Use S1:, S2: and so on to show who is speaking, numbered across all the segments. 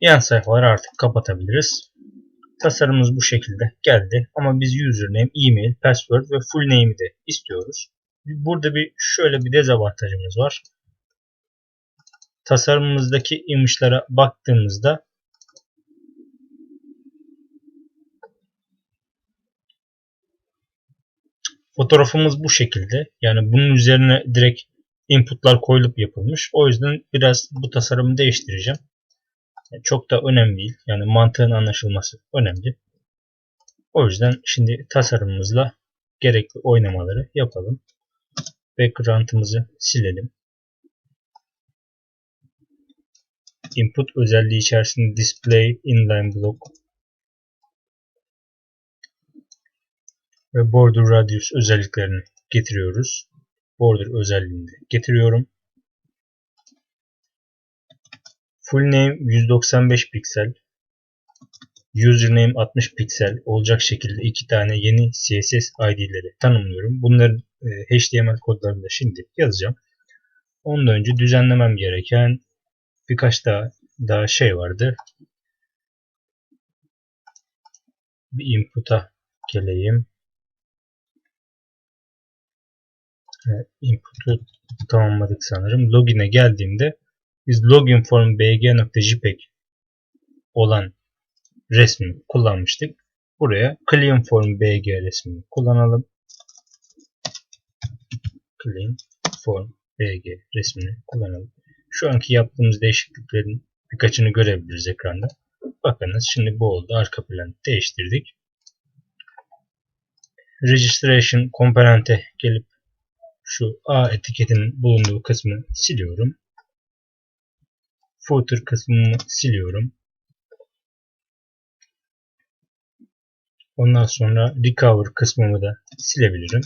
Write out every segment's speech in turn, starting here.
S1: Yan sayfaları artık kapatabiliriz. Tasarımımız bu şekilde geldi. Ama biz username, e-mail, password ve full name'i de istiyoruz. Burada bir şöyle bir dezavantajımız var. Tasarımımızdaki image'lara baktığımızda fotoğrafımız bu şekilde. Yani bunun üzerine direkt inputlar koyulup yapılmış. O yüzden biraz bu tasarımı değiştireceğim. Çok da önemli değil. Yani mantığın anlaşılması önemli. O yüzden şimdi tasarımımızla gerekli oynamaları yapalım. Background'ımızı silelim. Input özelliği içerisinde display inline block ve border radius özelliklerini getiriyoruz. Border özelliğini de getiriyorum. Full name 195 piksel. Username 60 piksel olacak şekilde iki tane yeni CSS ID'leri tanımlıyorum. Bunların e, HTML kodlarını da şimdi yazacağım. Ondan önce düzenlemem gereken birkaç daha, daha şey vardı. Bir input'a geleyim. İnput'u tamamladık sanırım. Login'e geldiğimde biz login form bg.jpg olan resmi kullanmıştık. Buraya clean form bg resmini kullanalım. Clean form bg resmini kullanalım. Şu anki yaptığımız değişikliklerin birkaçını görebiliriz ekranda. Bakınız şimdi bu oldu. Arka planı değiştirdik. Registration komponente gelip şu A etiketinin bulunduğu kısmı siliyorum. Footer kısmını siliyorum. Ondan sonra recover kısmımı da silebilirim.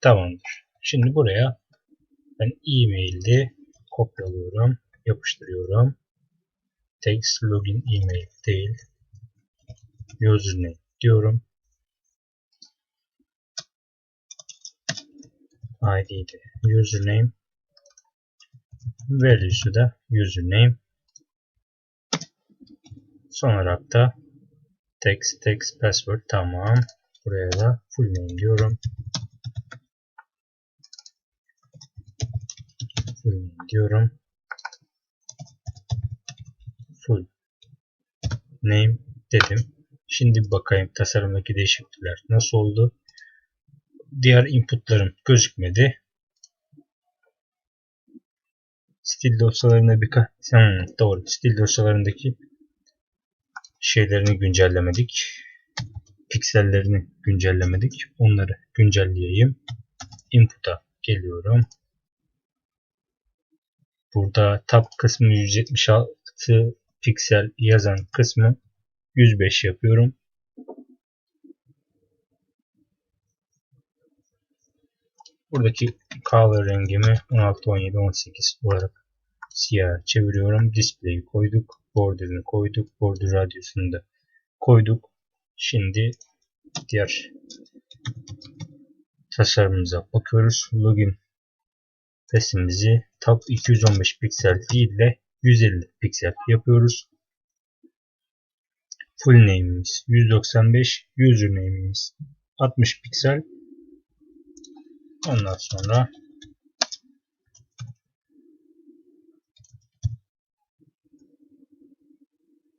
S1: Tamamdır. Şimdi buraya ben e-mail'de kopyalıyorum, yapıştırıyorum. Text login email değil. Username diyorum. ID'de username value'su da username son olarak da text text password. Tamam. Buraya da full name diyorum. Full name diyorum. Full name dedim. Şimdi bakayım tasarımdaki değişiklikler nasıl oldu. Diğer inputlarım gözükmedi. Stil dosyalarında birkaç hmm, doğru stil dosyalarındaki şeylerini güncellemedik. Piksellerini güncellemedik. Onları güncelleyeyim. Input'a geliyorum. Burada tab kısmı 176 piksel yazan kısmı 105 yapıyorum. Buradaki color rengimi 16, 17, 18 olarak siyah çeviriyorum. Display'i koyduk. Border'ını koyduk. Border radyusunu da koyduk. Şimdi diğer tasarımımıza bakıyoruz. Login resmimizi tab 215 piksel değil de 150 piksel yapıyoruz. Full name'imiz 195, username'imiz 60 piksel Ondan sonra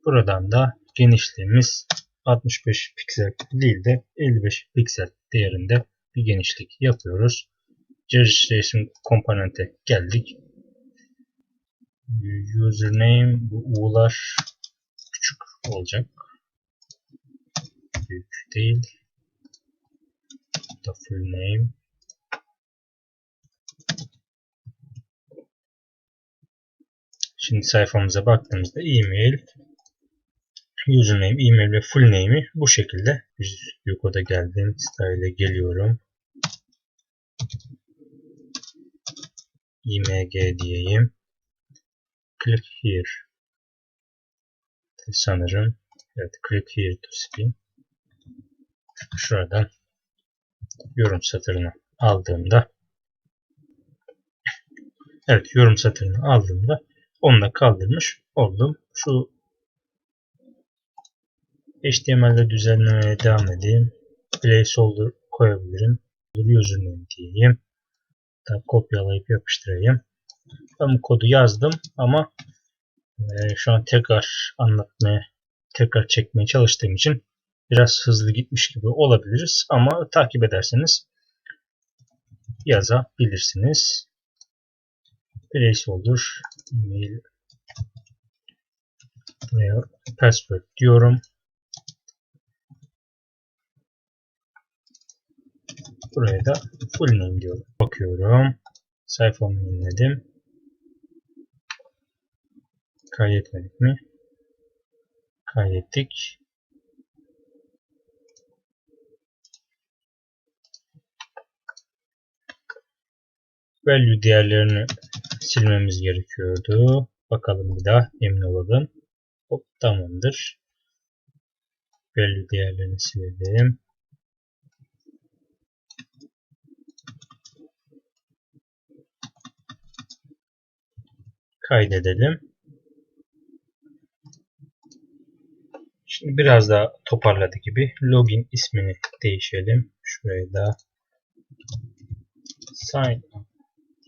S1: buradan da genişliğimiz 65 piksel değil de 55 piksel değerinde bir genişlik yapıyoruz. Registration komponente geldik. Username bu U'lar küçük olacak. Büyük değil. The full name Şimdi sayfamıza baktığımızda e-mail, username, e-mail ve full name'i bu şekilde. Yukoda geldim. Style'e geliyorum. img diyeyim. Click here. Sanırım. Evet, click here to spin. Şuradan yorum satırını aldığımda Evet yorum satırını aldığımda onu da kaldırmış oldum. Şu HTML'de düzenlemeye devam edeyim. Placeholder koyabilirim. Username diyeyim. Da kopyalayıp yapıştırayım. Ben kodu yazdım ama e, şu an tekrar anlatmaya, tekrar çekmeye çalıştığım için biraz hızlı gitmiş gibi olabiliriz. Ama takip ederseniz yazabilirsiniz. Placeholder email buraya password diyorum. Buraya da full name diyorum. Bakıyorum. Sayfamı yeniledim. Kaydetmedik mi? Kaydettik. Value değerlerini silmemiz gerekiyordu. Bakalım bir daha emin olalım. Hop tamamdır. Value değerlerini silelim. Kaydedelim. Şimdi biraz daha toparladı gibi. Login ismini değişelim. Şuraya da sign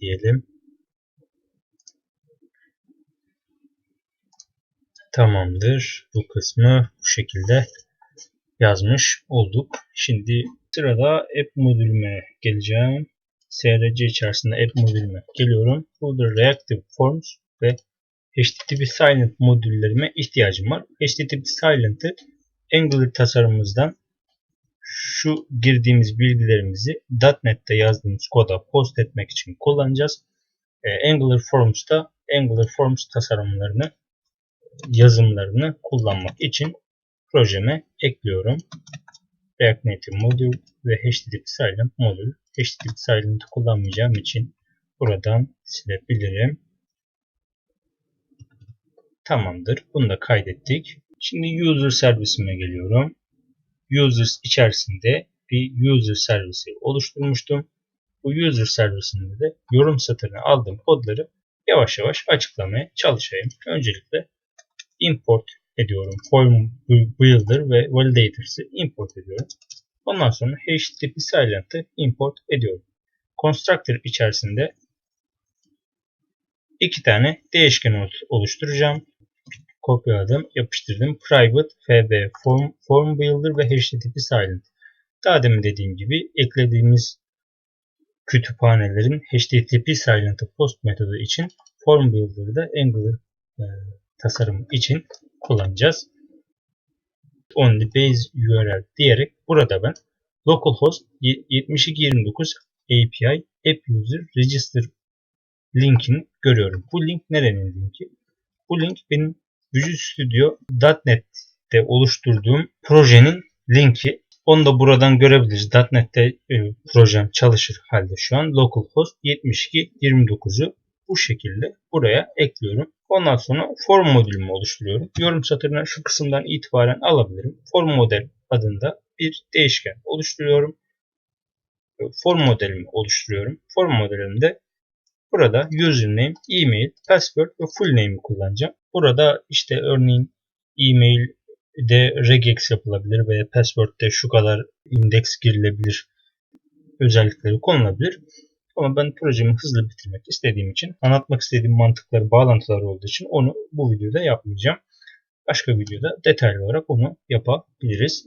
S1: diyelim. Tamamdır. Bu kısmı bu şekilde yazmış olduk. Şimdi sırada app modülüme geleceğim. SRC içerisinde app modülüme geliyorum. Burada Reactive Forms ve HTTP Silent modüllerime ihtiyacım var. HTTP Silent'ı Angular tasarımımızdan şu girdiğimiz bilgilerimizi .NET'te yazdığımız koda post etmek için kullanacağız. E, Angular Forms'ta Angular Forms tasarımlarını yazımlarını kullanmak için projeme ekliyorum. React Native modül ve HTTP Silent modül. HTTP Silent'ı kullanmayacağım için buradan silebilirim. Tamamdır. Bunu da kaydettik. Şimdi user servisime geliyorum. Users içerisinde bir user servisi oluşturmuştum. Bu user servisinde de yorum satırına aldığım kodları yavaş yavaş açıklamaya çalışayım. Öncelikle import ediyorum. Form Builder ve Validators'ı import ediyorum. Ondan sonra HTTP Silent'ı import ediyorum. Constructor içerisinde iki tane değişken oluşturacağım. Kopyaladım, yapıştırdım. Private, FB, Form, Form Builder ve HTTP Silent. Daha demin dediğim gibi eklediğimiz kütüphanelerin HTTP Silent'ı post metodu için Form Builder'da Angular e, tasarım için kullanacağız. Only base URL diyerek burada ben localhost 7229 API App User Register linkini görüyorum. Bu link nerenin linki? Bu link benim Visual Studio .NET'te oluşturduğum projenin linki. Onu da buradan görebiliriz. .NET'te e, projem çalışır halde şu an. Localhost 7229'u bu şekilde buraya ekliyorum. Ondan sonra form modülümü oluşturuyorum. Yorum satırına şu kısımdan itibaren alabilirim. Form model adında bir değişken oluşturuyorum. Form modelimi oluşturuyorum. Form modelimde burada username, email, password ve full name'i kullanacağım. Burada işte örneğin email de regex yapılabilir veya password'de şu kadar indeks girilebilir özellikleri konulabilir. Ama ben projemi hızlı bitirmek istediğim için anlatmak istediğim mantıkları, bağlantılar olduğu için onu bu videoda yapmayacağım. Başka videoda detaylı olarak onu yapabiliriz.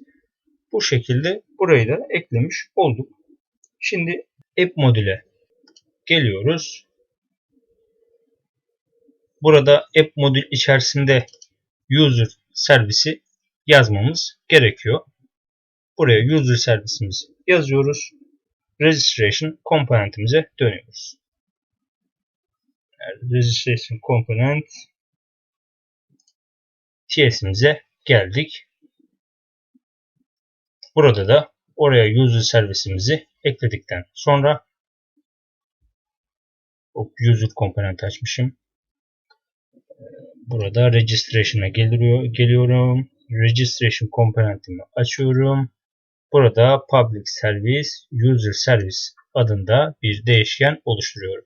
S1: Bu şekilde burayı da eklemiş olduk. Şimdi app modüle geliyoruz. Burada app modül içerisinde user servisi yazmamız gerekiyor. Buraya user servisimizi yazıyoruz registration komponentimize dönüyoruz. Registration component TS'imize geldik. Burada da oraya user servisimizi ekledikten sonra user komponent açmışım. Burada registration'a geliyor, geliyorum. Registration komponentimi açıyorum. Burada public service user service adında bir değişken oluşturuyorum.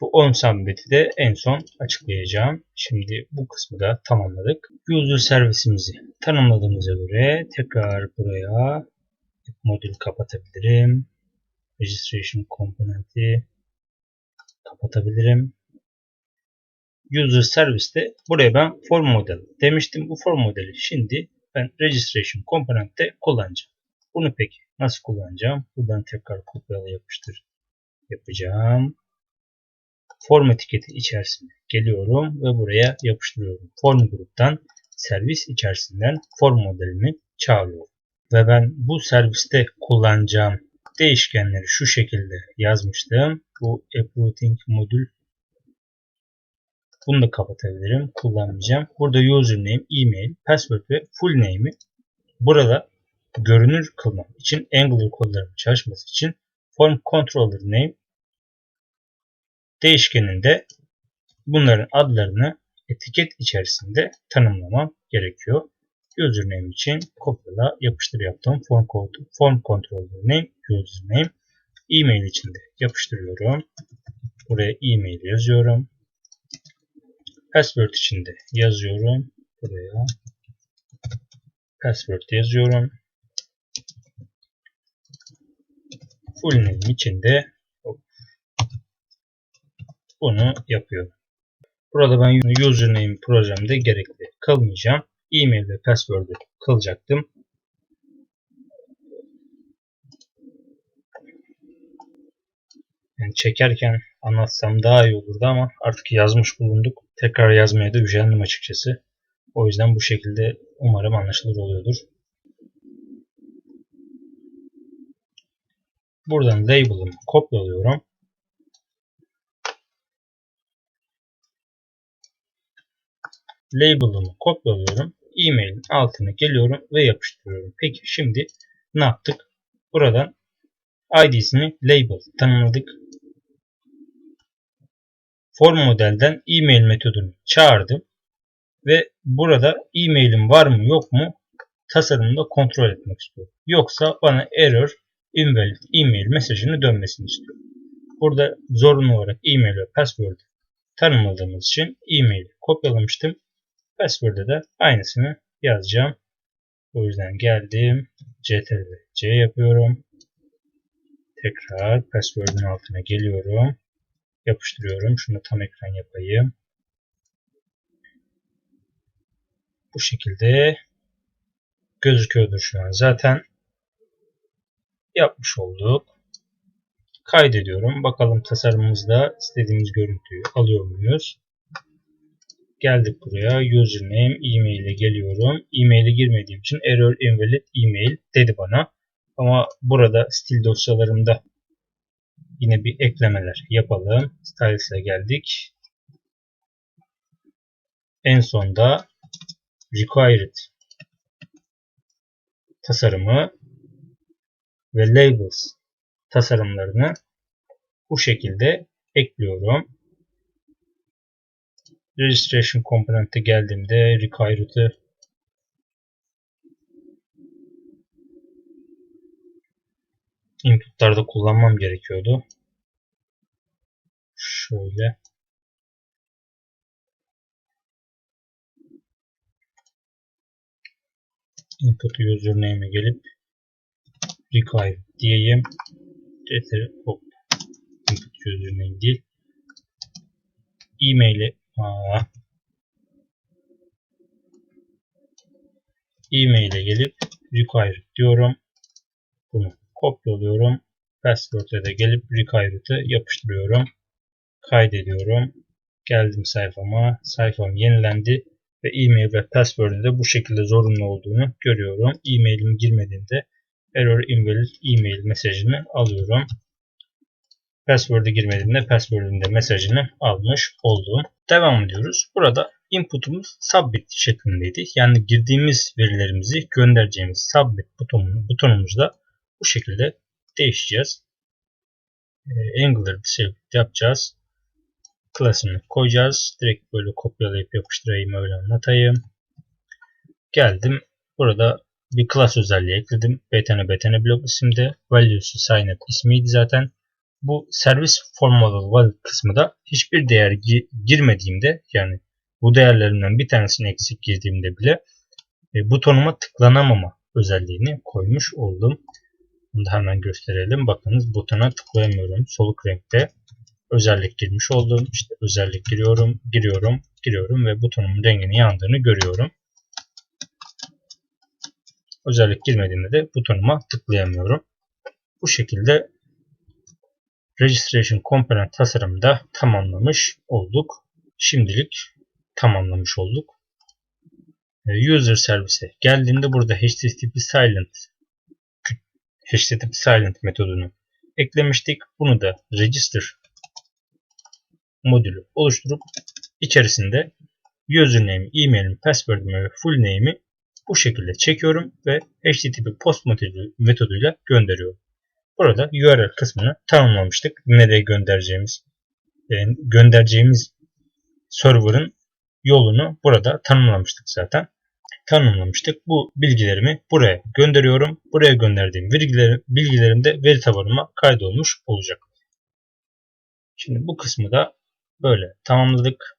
S1: Bu 10 submit'i de en son açıklayacağım. Şimdi bu kısmı da tamamladık. User servisimizi tanımladığımıza göre tekrar buraya modül kapatabilirim. Registration komponenti kapatabilirim. User serviste buraya ben form model demiştim. Bu form modeli şimdi ben registration komponentte kullanacağım. Bunu peki nasıl kullanacağım? Buradan tekrar kopyala yapıştır yapacağım. Form etiketi içerisine geliyorum ve buraya yapıştırıyorum. Form gruptan servis içerisinden form modelimi çağırıyorum. Ve ben bu serviste kullanacağım değişkenleri şu şekilde yazmıştım. Bu app routing modül bunu da kapatabilirim. Kullanmayacağım. Burada username, email, password ve full name'i burada görünür kılmam için Angular kodlarının çalışması için form controller name değişkeninde bunların adlarını etiket içerisinde tanımlamam gerekiyor. Username için kopyala yapıştır yaptım. Form, code, form controller name username. Email için de yapıştırıyorum. Buraya email yazıyorum. Password için de yazıyorum. Buraya password yazıyorum. Full name için de bunu yapıyorum. Burada ben username projemde gerekli kılmayacağım. E-mail ve password'ü kılacaktım. Yani çekerken anlatsam daha iyi olurdu ama artık yazmış bulunduk. Tekrar yazmaya da üşendim açıkçası. O yüzden bu şekilde umarım anlaşılır oluyordur. Buradan label'ımı kopyalıyorum. Label'ımı kopyalıyorum. E-mail'in altına geliyorum ve yapıştırıyorum. Peki şimdi ne yaptık? Buradan ID'sini label tanımladık. Form modelden e-mail metodunu çağırdım. Ve burada e-mailim var mı yok mu tasarımda kontrol etmek istiyorum. Yoksa bana error invalid e-mail mesajını dönmesini istiyorum. Burada zorunlu olarak e-mail ve password tanımladığımız için e-mail kopyalamıştım. Password'e de aynısını yazacağım. O yüzden geldim. CTRL C yapıyorum. Tekrar password'ün altına geliyorum. Yapıştırıyorum. Şunu tam ekran yapayım. Bu şekilde gözüküyordur şu an. Zaten yapmış olduk. Kaydediyorum. Bakalım tasarımımızda istediğimiz görüntüyü alıyor muyuz? Geldik buraya. Username, e-mail'e geliyorum. E-mail'e girmediğim için error invalid email dedi bana. Ama burada stil dosyalarımda yine bir eklemeler yapalım. Styles'e geldik. En sonda required tasarımı ve labels tasarımlarını bu şekilde ekliyorum. Registration komponente geldiğimde required'ı inputlarda kullanmam gerekiyordu. Şöyle input username'e gelip require diyeyim. Getir hop input username değil. E-mail'i e-mail'e gelip require diyorum. Bunu kopyalıyorum. Password'e de gelip required'ı yapıştırıyorum. Kaydediyorum. Geldim sayfama. Sayfam yenilendi ve e-mail ve password'ün de bu şekilde zorunlu olduğunu görüyorum. E-mail'im girmediğinde error invalid e-mail mesajını alıyorum. Password'e girmediğinde password'ün de mesajını almış oldum. Devam ediyoruz. Burada input'umuz submit şeklindeydi. Yani girdiğimiz verilerimizi göndereceğimiz submit butonumuzda bu şekilde değişeceğiz. Ee, Angular disable yapacağız. Class'ını koyacağız. Direkt böyle kopyalayıp yapıştırayım öyle anlatayım. Geldim. Burada bir class özelliği ekledim. btn btn blok isimde. Value'su signup ismiydi zaten. bu servis formal valid kısmı da hiçbir değer gi- girmediğimde yani bu değerlerinden bir tanesini eksik girdiğimde bile e, butonuma tıklanamama özelliğini koymuş oldum. Bunu da hemen gösterelim. Bakınız butona tıklayamıyorum. Soluk renkte özellik girmiş oldum. İşte özellik giriyorum, giriyorum, giriyorum ve butonumun renginin yandığını görüyorum. Özellik girmediğinde de butonuma tıklayamıyorum. Bu şekilde Registration Component tasarımı da tamamlamış olduk. Şimdilik tamamlamış olduk. Ee, User servise geldiğimde burada HTTP silent HTTP silent metodunu eklemiştik. Bunu da register modülü oluşturup içerisinde username, e-mail'im, password'ımı ve full name'i bu şekilde çekiyorum ve HTTP post metoduyla gönderiyorum. Burada URL kısmını tanımlamıştık. Nereye göndereceğimiz yani göndereceğimiz server'ın yolunu burada tanımlamıştık zaten. Tanımlamıştık. Bu bilgilerimi buraya gönderiyorum. Buraya gönderdiğim bilgilerim, bilgilerim de veri tabanıma kaydolmuş olacak. Şimdi bu kısmı da böyle tamamladık.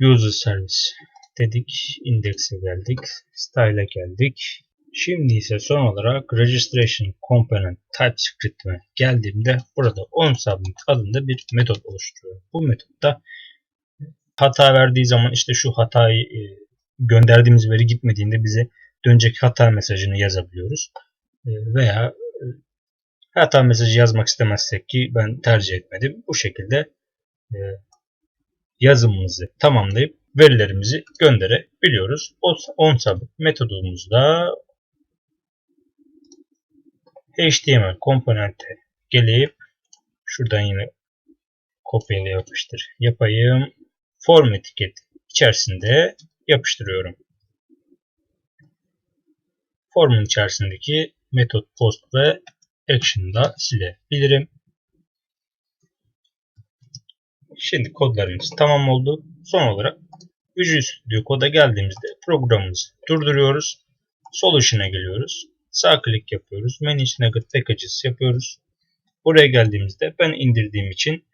S1: User Service dedik. Index'e geldik. Style'e geldik. Şimdi ise son olarak Registration Component TypeScript'ime geldiğimde burada onSubmit adında bir metot oluşturuyorum. Bu metotta hata verdiği zaman işte şu hatayı e, gönderdiğimiz veri gitmediğinde bize dönecek hata mesajını yazabiliyoruz. E, veya e, hata mesajı yazmak istemezsek ki ben tercih etmedim. Bu şekilde yazımımızı tamamlayıp verilerimizi gönderebiliyoruz. OnSubmit metodumuzda HTML komponente gelip şuradan yine kopyala yapıştır yapayım. Form etiket içerisinde yapıştırıyorum. Formun içerisindeki metot post ve action'da silebilirim. Şimdi kodlarımız tamam oldu. Son olarak Visual Studio Code'a geldiğimizde programımızı durduruyoruz. Solution'a geliyoruz. Sağ klik yapıyoruz. Manage Nugget Packages yapıyoruz. Buraya geldiğimizde ben indirdiğim için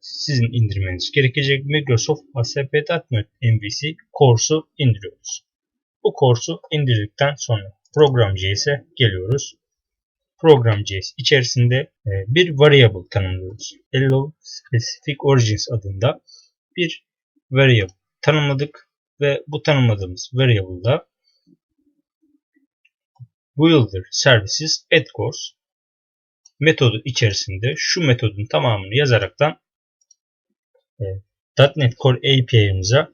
S1: sizin indirmeniz gerekecek. Microsoft ASP.NET MVC Course'u indiriyoruz. Bu course'u indirdikten sonra Program.js'e geliyoruz. Program.js içerisinde e, bir variable tanımlıyoruz. Hello Specific Origins adında bir variable tanımladık ve bu tanımladığımız variable'da Builder Services Add Course metodu içerisinde şu metodun tamamını yazaraktan e, .NET Core API'mize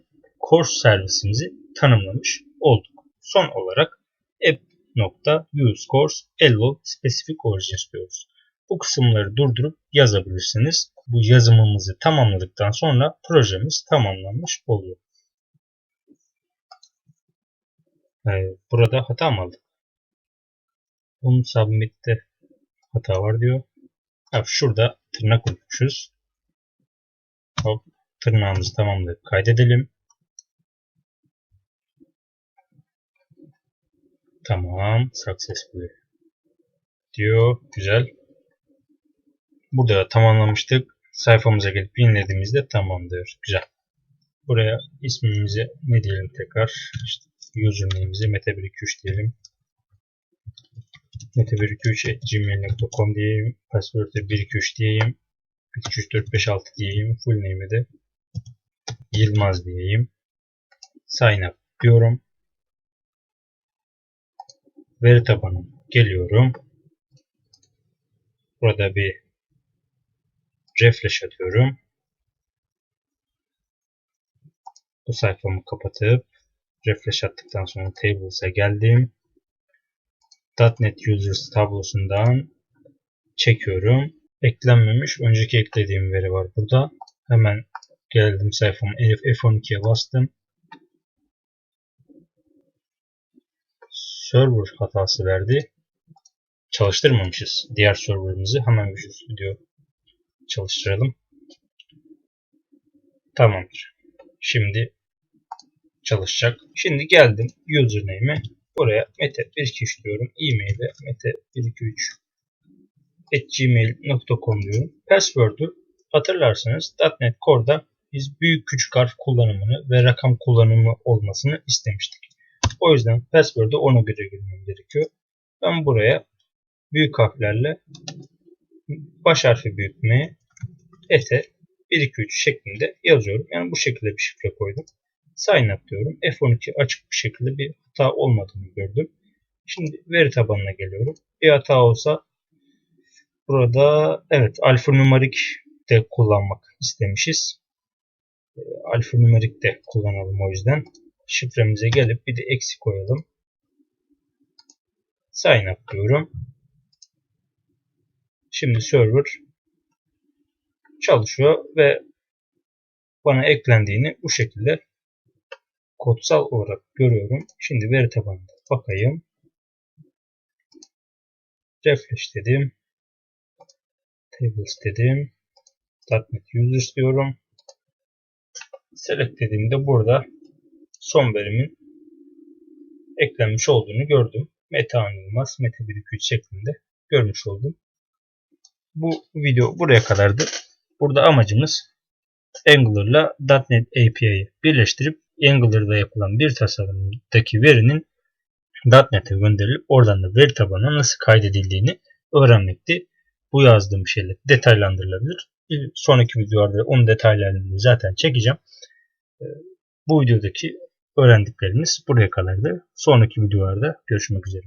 S1: course servisimizi tanımlamış olduk. Son olarak app.useCourse allow diyoruz. Bu kısımları durdurup yazabilirsiniz. Bu yazımımızı tamamladıktan sonra projemiz tamamlanmış oluyor. Ee, burada hata mı aldık? Bunun submit'te hata var diyor. Ha, şurada tırnak unutmuşuz. Hop, tırnağımızı tamamlayıp kaydedelim. Tamam. Successful diyor. Güzel. Burada tamamlamıştık. Sayfamıza gelip yenilediğimizde tamamdır. Güzel. Buraya ismimizi ne diyelim tekrar? İşte username'imizi mete123 diyelim. mete123.gmail.com diyeyim. Password'e 123 diyeyim. 3 4 5 6 diyeyim. Full name'e de Yılmaz diyeyim. Sign up diyorum. Veri tabanı geliyorum. Burada bir refresh atıyorum. Bu sayfamı kapatıp refresh attıktan sonra tables'a geldim. .NET Users tablosundan çekiyorum. Eklenmemiş. Önceki eklediğim veri var burada. Hemen geldim sayfama F12'ye bastım. Server hatası verdi. Çalıştırmamışız. Diğer serverımızı hemen Visual Studio çalıştıralım. Tamamdır. Şimdi çalışacak. Şimdi geldim username'e buraya mete123 diyorum. E-mail'e mete123 gmail.com diyorum. Password'u hatırlarsanız .NET Core'da biz büyük küçük harf kullanımını ve rakam kullanımı olmasını istemiştik. O yüzden password'u ona göre girmem gerekiyor. Ben buraya büyük harflerle baş harfi büyük M, ete 1 2 3 şeklinde yazıyorum. Yani bu şekilde bir şifre koydum. Sign up diyorum. F12 açık bir şekilde bir hata olmadığını gördüm. Şimdi veri tabanına geliyorum. Bir hata olsa burada evet alfanümerik de kullanmak istemişiz. Ee, alfanümerik de kullanalım o yüzden. Şifremize gelip bir de eksi koyalım. Sign up diyorum. Şimdi server çalışıyor ve bana eklendiğini bu şekilde kodsal olarak görüyorum. Şimdi veri tabanında bakayım. Refresh dedim. Tables dedim. .NET Users diyorum. Select dediğimde burada son verimin eklenmiş olduğunu gördüm. Meta anılmaz, Meta 1 2 3 şeklinde görmüş oldum. Bu video buraya kadardı. Burada amacımız Angular'la .NET API'yi birleştirip Angular'da yapılan bir tasarımdaki verinin .NET'e gönderilip oradan da veri tabanına nasıl kaydedildiğini öğrenmekti. Bu yazdığım şeyler detaylandırılabilir. Bir sonraki videolarda onun detaylarını zaten çekeceğim. Bu videodaki öğrendiklerimiz buraya kadardı. Sonraki videolarda görüşmek üzere.